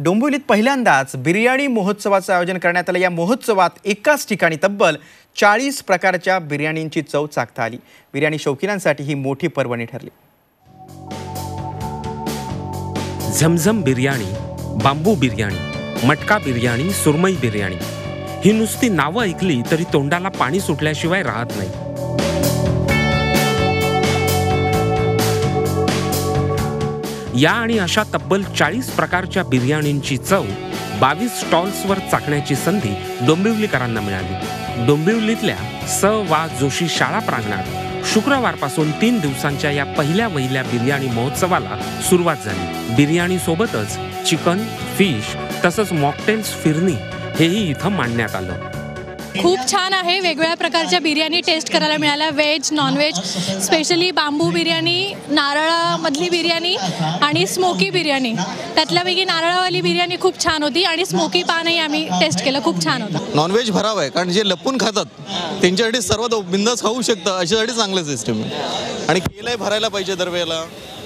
डोंबिवलीत पहिल्यांदाच बिर्याणी महोत्सवाचं आयोजन करण्यात आलं. या महोत्सवात एकाच ठिकाणी तब्बल चाळीस प्रकारच्या बिर्याणींची चव चाकता आली. बिर्याणी शौकीनांसाठी ही मोठी पर्वणी ठरली. झमझम बिर्याणी बांबू बिर्याणी मटका बिर्याणी सुरमई बिर्याणी. ही नुसती नावं ऐकली तरी तोंडाला पाणी सुटल्याशिवाय राहत नाही. या आणि अशा तब्बल चाळीस प्रकारच्या बिर्याणींची चव बावीस स्टॉल्सवर चाकण्याची संधी डोंबिवलीकरांना मिळाली. डोंबिवलीतल्या स वा जोशी शाळा प्रांगणात शुक्रवारपासून तीन दिवसांच्या या पहिल्या वहिल्या बिर्याणी महोत्सवाला सुरुवात झाली. बिर्याणी सोबतच चिकन फिश तसंच मॉकटेल्स फिरणी हेही इथं मांडण्यात आलं. खूप छान आहे. वेगवेगळ्या प्रकारच्या बिर्याणी टेस्ट करायला मिळाल्या. Veg non veg specially bamboo biryani नारळामधली biryani आणि स्मोकी बिर्याणी. त्यातल्यापैकी नारळावाली बिर्याणी खूप छान होती आणि स्मोकी पानही आम्ही टेस्ट केलं. खूप छान होतं. नॉनव्हेज भराव आहे कारण जे लपून खातात त्यांच्यासाठी सर्व बिंदास खाऊ शकतं अशासाठी चांगलं सिस्टम आहे. आणि केलंय भरायला पाहिजे दरवेळेला.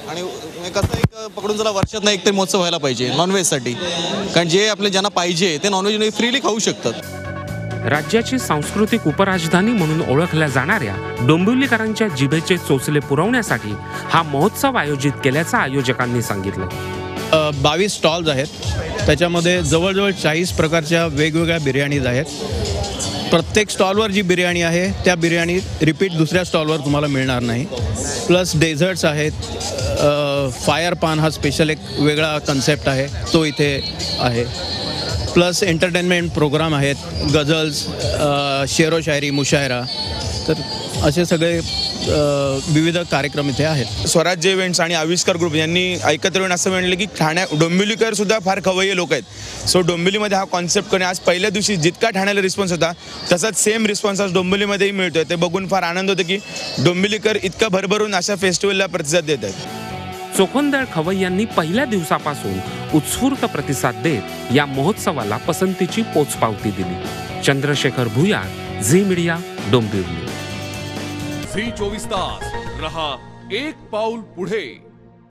आणि कसं एक पकडून चला वर्षात नाही एक तरी महोत्सव व्हायला पाहिजे नॉनव्हेजसाठी कारण जे आपले ज्यांना पाहिजे ते नॉनव्हेज फ्रीली खाऊ शकतात. राज्याची सांस्कृतिक उपराजधानी म्हणून ओळखल्या जाणाऱ्या डोंबिवलीकरांच्या जिभेचे चोचले पुरवण्यासाठी हा महोत्सव आयोजित केल्याचं आयोजकांनी सांगितलं. बावीस स्टॉल्स आहेत. त्याच्यामध्ये जवळजवळ चाळीस प्रकारच्या वेगवेगळ्या बिर्याणीज आहेत. प्रत्येक स्टॉलवर जी बिर्याणी आहे त्या बिर्याणी रिपीट दुसऱ्या स्टॉलवर तुम्हाला मिळणार नाही. प्लस डेझर्ट्स आहेत. फायर पान हा स्पेशल एक वेगळा कन्सेप्ट आहे. तो इथे आहे. प्लस एंटरटेनमेंट प्रोग्राम आहेत गझल्स शेरो शायरी मुशायरा. तर असे सगळे विविध कार्यक्रम इथे आहेत. स्वराज्य इव्हेंट्स आणि आविष्कार ग्रुप यांनी एकत्र येऊन असं म्हणलं की ठाण्या डोंबिवलीकर सुद्धा फार खवय्ये लोक आहेत. सो डोंबिवलीमध्ये हा कॉन्सेप्ट करणे आज पहिल्या दिवशी जितका ठाण्याला रिस्पॉन्स होता तसाच सेम रिस्पॉन्स आज डोंबिवलीमध्येही मिळतोय. ते बघून फार आनंद होतो की डोंबिवलीकर इतका भरभरून अशा फेस्टिवलला प्रतिसाद देत आहेत. चोखंदळ खवय्यांनी पहिल्या दिवसापासून उत्स्फूर्त प्रतिसाद देत या महोत्सवाला पसंतीची पोचपावती दिली. चंद्रशेखर भुयार झी मीडिया डोंबिवली. झी चोवीस तास. रहा एक पाऊल पुढे.